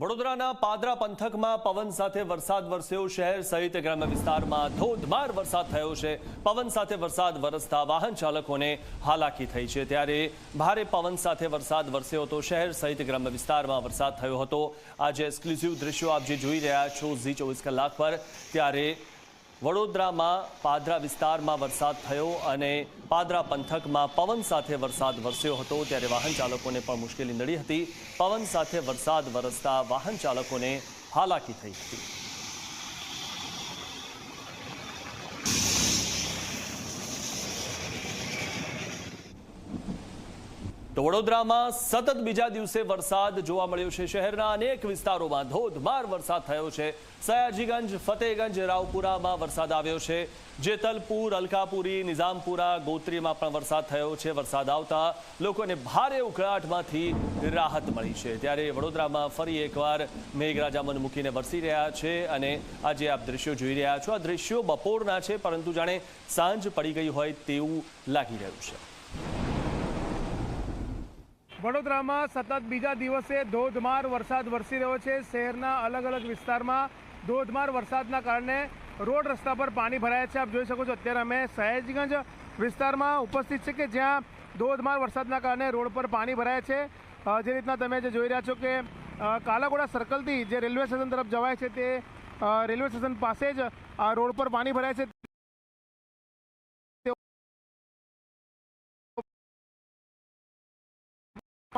વડોદરાના પાદરા પંથકમાં પવન સાથે વરસાદ વરસ્યો. શહેર સહિત ગ્રામ્ય વિસ્તારમાં ધોધમાર વરસાદ થયો છે. પવન સાથે વરસાદ વરસતા વાહન ચાલકોને હાલાકી થઈ છે. ત્યારે ભારે પવન સાથે વરસાદ વરસ્યો હતો. શહેર સહિત ગ્રામ્ય વિસ્તારમાં વરસાદ થયો હતો. આજે એક્સક્લુઝિવ દ્રશ્યો આપ જે જોઈ રહ્યા છો ઝી ચોવીસ કલાક પર. ત્યારે વડોદરામાં પાદરા વિસ્તારમાં વરસાદ થયો અને પાદરા પંથકમાં પવન સાથે વરસાદ વરસ્યો હતો. ત્યારે વાહન ચાલકોને પણ મુશ્કેલી નડી હતી. પવન સાથે વરસાદ વરસતા વાહન ચાલકોને હાલાકી થઈ હતી. તો વડોદરામાં સતત બીજા દિવસે વરસાદ જોવા મળ્યો છે. શહેરના અનેક વિસ્તારોમાં ધોધમાર વરસાદ થયો છે. સયાજીગંજ ફતેગંજ રાવપુરામાં વરસાદ આવ્યો છે. જેતલપુર, અલકાપુરી, નિઝામપુરા, ગોત્રીમાં પણ વરસાદ થયો છે. વરસાદ આવતા લોકોને ભારે ઉકળાટમાંથી રાહત મળી છે. ત્યારે વડોદરામાં ફરી એકવાર મેઘરાજા મન મૂકીને વરસી રહ્યા છે અને આજે આપ દ્રશ્યો જોઈ રહ્યા છો. આ દ્રશ્યો બપોરના છે, પરંતુ જાણે સાંજ પડી ગઈ હોય તેવું લાગી રહ્યું છે. વડોદરામાં સતત બીજા દિવસે ધોધમાર વરસાદ વરસી રહ્યો છે. શહેરના અલગ અલગ વિસ્તારમાં ધોધમાર વરસાદના કારણે રોડ રસ્તા પર પાણી ભરાયા છે. આપ જોઈ શકો છો, અત્યારે અમે સહેજગંજ વિસ્તારમાં ઉપસ્થિત છે કે જ્યાં ધોધમાર વરસાદના કારણે રોડ પર પાણી ભરાયા છે. જે રીતના તમે જે જોઈ રહ્યા છો કે કાલાગોડા સર્કલથી જે રેલવે સ્ટેશન તરફ જવાય છે તે રેલવે સ્ટેશન પાસે જ આ રોડ પર પાણી ભરાય છે.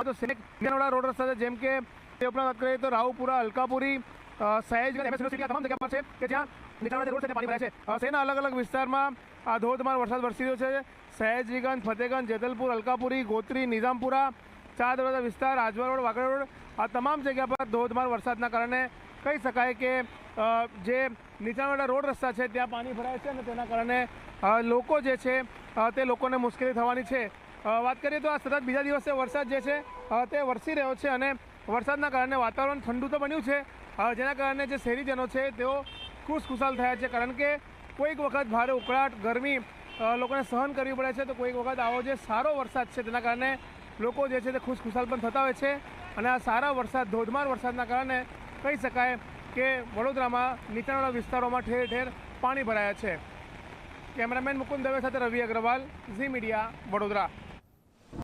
તો સિનેક વિજયનગર રોડ રસ્તા છે જેમ કે તે ઉપરાંત વાત કરીએ તો રાવપુરા અલકાપુરી અ, સયાજગંજ એમએસ યુનિવર્સિટી તમામ જગ્યા પર છે કે જ્યાં નીચાણવાળા રોડ છે પાણી ભરાય છે. શહેરના અલગ અલગ વિસ્તારમાં આ ધોધમાર વરસાદ વરસી રહ્યો છે? સયાજીગંજ ફતેગંજ જેતલપુર અલકાપુરી ગોત્રી નિઝામપુરા ચાર દરવાજા વિસ્તાર આજવા રોડ વાગડ રોડ આ તમામ જગ્યા પર ધોધમાર વરસાદના કારણે કહી શકાય કે જે નીચાણવાળા રોડ રસ્તા છે ત્યાં પાણી ભરાય છે અને તેના કારણે લોકો જે છે તે લોકોને મુશ્કેલી થવાની છે. વાત કરીએ તો આ સતત બીજા દિવસે વરસાદ જે છે તે વરસી રહ્યો છે અને વરસાદના કારણે વાતાવરણ ઠંડુ તો બન્યું છે જેના કારણે જે શહેરીજનો છે તેઓ ખુશખુશાલ થયા છે. કારણ કે કોઈક વખત ભારે ઉકળાટ, ગરમી લોકોને સહન કરવી પડે છે, તો કોઈક વખત આવો જે સારો વરસાદ છે, તેના કારણે લોકો જે છે તે ખુશખુશાલ પણ થતા હોય છે અને આ સારા વરસાદ, ધોધમાર વરસાદના કારણે કહી શકાય કે વડોદરામાં નીચાણવાળા વિસ્તારોમાં ઠેર ઠેર પાણી ભરાયા છે. કેમેરામેન મુકુંદ દવે સાથે રવિ અગ્રવાલ, ઝી મીડિયા, વડોદરા.